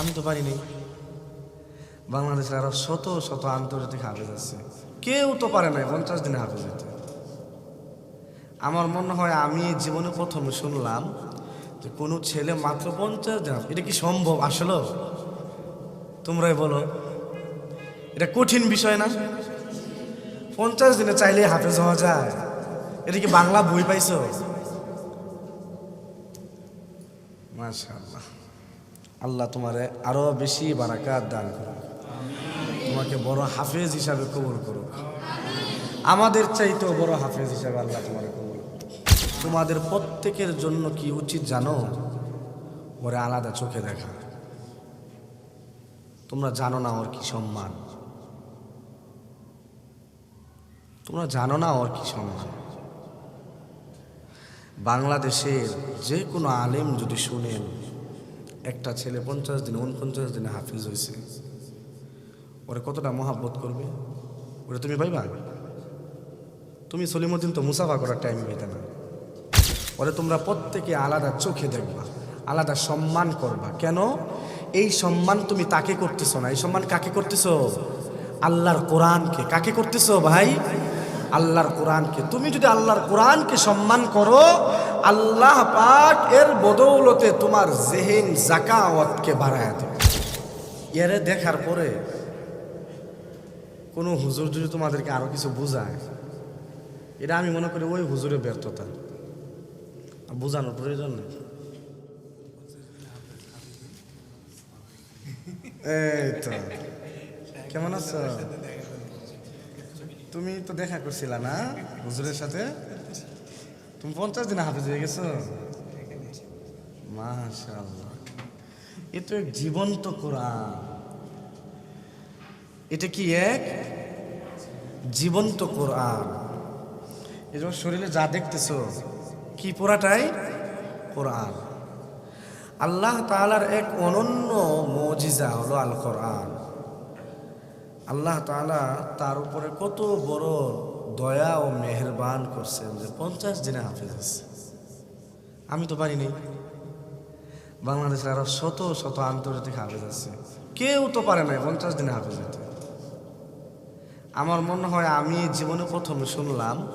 আমি তো পারিনি। বাংলাদেশের আরও শত শত আন্তর্জাতিক হাফেজ আছে। কেউ তো পারে নাই পঞ্চাশ দিনে হাফেজ হইতে। আমার মনে হয় আমি জীবনে প্রথমে শুনলাম যে কোনো ছেলে মাত্র পঞ্চাশ দিন এটা কি সম্ভব? আসলে তোমরাই বলো। এটা কঠিন বিষয় না? পঞ্চাশ দিনে চাইলে হাফেজ হওয়া যায়। এটা কি বাংলা বই পাইছো? মাশাআল্লাহ। আল্লাহ তোমারে আরও বেশি বারাকাত দান করুক। তোমাকে বড় হাফেজ হিসাবে কবুল করুক। আমাদের চাইতেও বড় হাফেজ হিসাবে আল্লাহ তোমার কবুল। তোমাদের প্রত্যেকের জন্য কি উচিত জানো? ওরে আলাদা চোখে দেখা। তোমরা জানো না ওর কি সম্মান। তোমরা জানো না ওর কি সম্মান। বাংলাদেশের যে কোনো আলেম যদি শুনেন একটা ছেলে পঞ্চাশ দিনে উনপঞ্চাশ দিনে হাফিজ হয়েছে। ওরে কতটা মহাব্বত করবে? ওরে তুমি পাইবা তুমি সলিমুদ্দিন তো মুসাফা করার টাইম পেতে না। ওরে তোমরা প্রত্যেকে আলাদা চোখে দেখবা, আলাদা সম্মান করবা। কেন? এই সম্মান তুমি তাকে করতেছো না। এই সম্মান কাকে করতেছো? আল্লাহর কোরআনকে। কাকে করতেছ ভাই? আল্লাহর কোরআনকে। তুমি যদি আল্লাহর কোরআনকে সম্মান করো আল্লাহ পাক এর বদৌলতে তোমার জেহেন জাকাওয়াতকে বাড়ায় দেবে। এরে দেখার পরে কোনো হুজুর যদি তোমাদেরকে আরও কিছু বোঝায়, এটা আমি মনে করি ওই হুজুরের ব্যর্থতা। বোঝানোর প্রয়োজন নেই। তো। কেমন আছো? তুমি তো দেখা করছিলা না হুজুরের সাথে? তুমি পঞ্চাশ দিন হাফিজ হয়ে গেছো মাশাআল্লাহ এ তো এক জীবন্ত কোরআন এটা কি এক জীবন্ত কোরআন এই তোমার শরীরে যা দেখতেছো কি পুরাটাই কোরআন আল্লাহ তাআলার এক অনন্য মজিজা হলো আল কোরআন আল্লাহ তাআলা তার উপরে কত বড় দয়া ও মেহেরবান করছেন যে পঞ্চাশ দিনে হাফেজ আছে। আমি তো পারিনি বাংলাদেশের আরও শত শত আন্তর্জাতিক হাফেজ আছে। কেউ তো পারে নাই পঞ্চাশ দিনে হাফেজ হতে আমার মনে হয় আমি জীবনে প্রথমে শুনলাম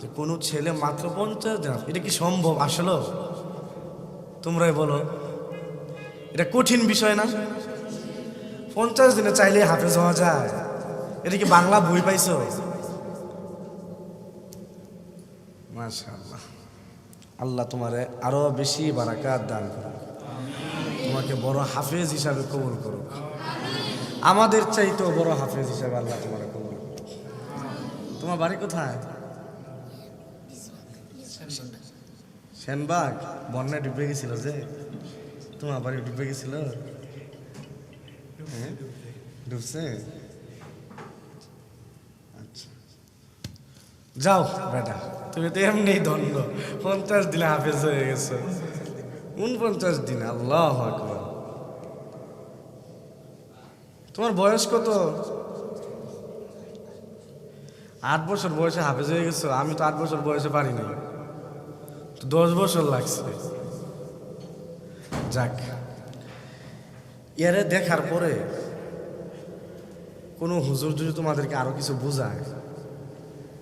যে কোনো ছেলে মাত্র পঞ্চাশ দিন এটা কি সম্ভব? আসলে? তোমরাই বলো। এটা কঠিন বিষয় না? পঞ্চাশ দিনে চাইলে হাফেজ হওয়া যায়। এটা কি বাংলা বই পাইছো? মাশাআল্লাহ। আল্লাহ তোমারে আরও বেশি বারাকাত দান করুক। তোমাকে বড় হাফেজ হিসাবে কবুল করুক। আমাদের চাইতেও বড় হাফেজ হিসাবে আল্লাহ তোমার কবুল তোমার বাড়ি কোথায়? সেনবাগ। বন্যায় ডুবে গেছিল যে। তোমার বাড়ি ডুবে গেছিল? হ্যাঁ? ডুবছে? আচ্ছা। যাও বেটা তুমি তো এমনি দণ্ড পঞ্চাশ দিনে হাফেজ হয়ে গেছো। উনপঞ্চাশ দিন, আল্লাহ তোমার বয়স কত? আট বছর বয়সে হাফেজ হয়ে গেছো, আমি তো আট বছর বয়সে পারিনি তো দশ বছর লাগছে। যাক, ইয়ারে দেখার পরে কোনো হুজুর যদি তোমাদেরকে আরও কিছু বোঝায়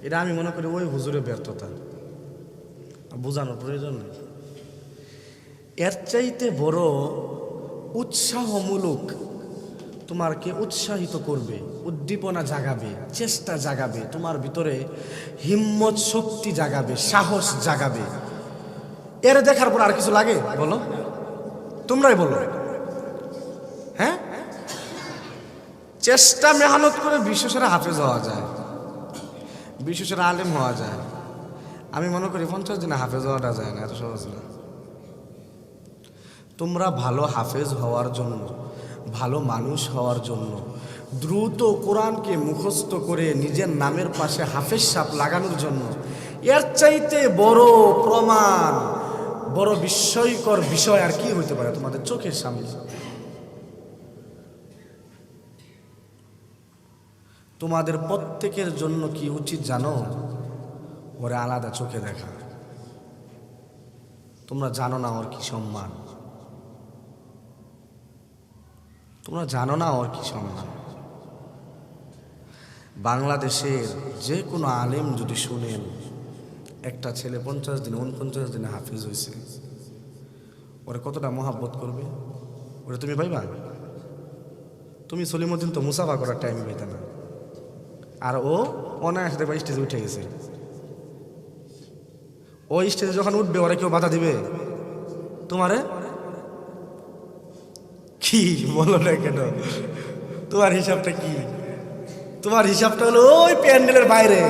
এটা আমি মনে করি ওই হুজুরের ব্যর্থতা। বোঝানোর প্রয়োজন নেই। এর চাইতে বড় উৎসাহমূলক তোমারকে উৎসাহিত করবে, উদ্দীপনা জাগাবে, চেষ্টা জাগাবে, তোমার ভিতরে হিম্মত শক্তি জাগাবে, সাহস জাগাবে। এর দেখার পর আর কিছু লাগে? বলো। তোমরাই বলো। হ্যাঁ? চেষ্টা মেহনত করে বিশ্বসেরা হাফেজ হওয়া যায়। বিশ্বসেরা আলেম হওয়া যায়। আমি মনে করি পঞ্চাশ দিনে হাফেজ হওয়াটা যায় না, এত সহজ না। তোমরা ভালো হাফেজ হওয়ার জন্য, ভালো মানুষ হওয়ার জন্য দ্রুত কোরআনকে মুখস্থ করে নিজের নামের পাশে হাফেজ সাপ লাগানোর জন্য এর চাইতে বড় প্রমাণ, বড় বিস্ময়কর বিষয় আর কি হইতে পারে তোমাদের চোখের সামনে? তোমাদের প্রত্যেকের জন্য কি উচিত জানো? ওরে আলাদা চোখে দেখা। তোমরা জানো না ওর কি সম্মান। তোমরা জানো না ওর কি সম্মান। বাংলাদেশের যে কোনো আলেম যদি শুনেন, একটা ছেলে পঞ্চাশ দিনে, উনপঞ্চাশ দিনে হাফিজ হয়েছে। ওরে কতটা মহাব্বত করবে? ওরে তুমি পাইবা? তুমি সলিমুদ্দিন তো মুসাফা করার টাইম পাইতে না। আর ও অনায়াসে দেখবা স্টেজে উঠে গেছে। ও স্টেজে যখন উঠবে, ওরা কেউ বাধা দিবে। তোমারে? কি বলো না কেন? তোমার হিসাবটা কি? তোমার হিসাবটা হলো ওই প্যান্ডেলের বাইরে।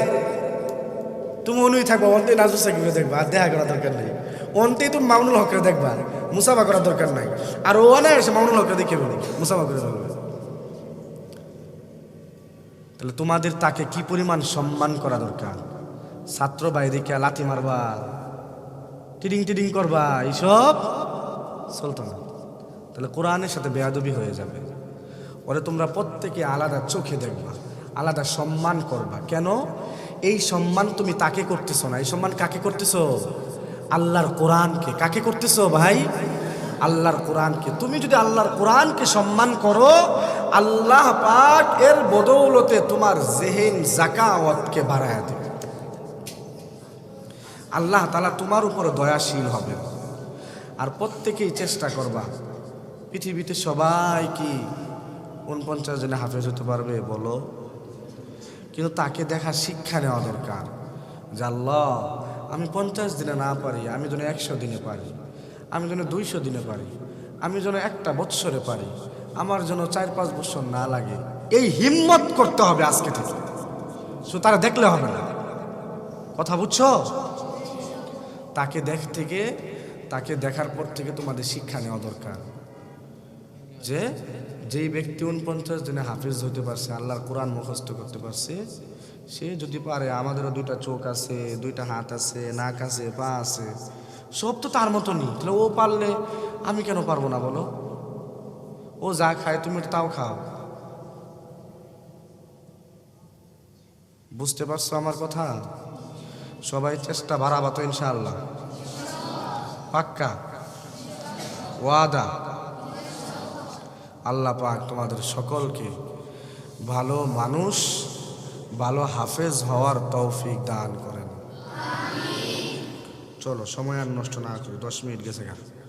তুমি অনুই থাকবা অন্তে নাজু সাকিবে দেখবা দেখা করার দরকার নেই। অন্তেই তুমি মামুনুল হকরে দেখবা, মুসাফা করার দরকার নাই। আর ও না এসে মামুনুল হকরে দেখে বলি মুসাফা করে বলবে তাহলে তোমাদের তাকে কি পরিমাণ সম্মান করা দরকার? ছাত্র বাইরে কে লাথি মারবা, টিডিং টিডিং করবা, এইসব? চলতো না। তাহলে কোরআনের সাথে বেয়াদবি হয়ে যাবে। ওরে তোমরা প্রত্যেকে আলাদা চোখে দেখবা, আলাদা সম্মান করবা। কেন? এই সম্মান তুমি তাকে করতেছো না। এই সম্মান কাকে করতেছো? আল্লাহর কোরআনকে। কাকে করতেছো ভাই? আল্লাহর কোরআনকে। তুমি যদি আল্লাহর কোরআনকে সম্মান করো আল্লাহ পাক এর বদৌলতে তোমার জেহেন জাকাওয়াতকে বাড়ায় দেবে। আল্লাহ তালা তোমার উপরে দয়াশীল হবে। আর প্রত্যেকেই চেষ্টা করবা, পৃথিবীতে সবাই কি উনপঞ্চাশ জনে হাফেজ হতে পারবে বলো? কিন্তু তাকে দেখা শিক্ষা নেওয়া দরকার আল্লাহ, আমি পঞ্চাশ দিনে না পারি, আমি যেন একশো দিনে পারি, আমি যেন দুইশো দিনে পারি, আমি যেন একটা বৎসরে পারি আমার যেন চার পাঁচ বছর না লাগে। এই হিম্মত করতে হবে আজকে থেকে। সো তারা দেখলে হবে না। কথা বুঝছ? তাকে দেখ থেকে, তাকে দেখার পর থেকে তোমাদের শিক্ষা নেওয়া দরকার। যে, যেই ব্যক্তি উনপঞ্চাশ দিনে হাফিজ হতে পারছে, আল্লাহর কোরআন মুখস্থ করতে পারছে, সে যদি পারে, আমাদেরও দুইটা চোখ আছে, দুইটা হাত আছে, নাক আছে, পা আছে, সব তো তার মতনই। তাহলে ও পারলে আমি কেন পারব না বলো? ও যা খায় তুমি তাও খাও। বুঝতে পারছ আমার কথা? সবাই চেষ্টা বাড়াবা তো ইনশাআল্লাহ। পাক্কা? ওয়াদা? আল্লাহ পাক তোমাদের সকলকে ভালো মানুষ, ভালো হাফেজ হওয়ার তৌফিক দান করেন। চলো, সময় আর নষ্ট না করি, দশ মিনিট গেছে গা।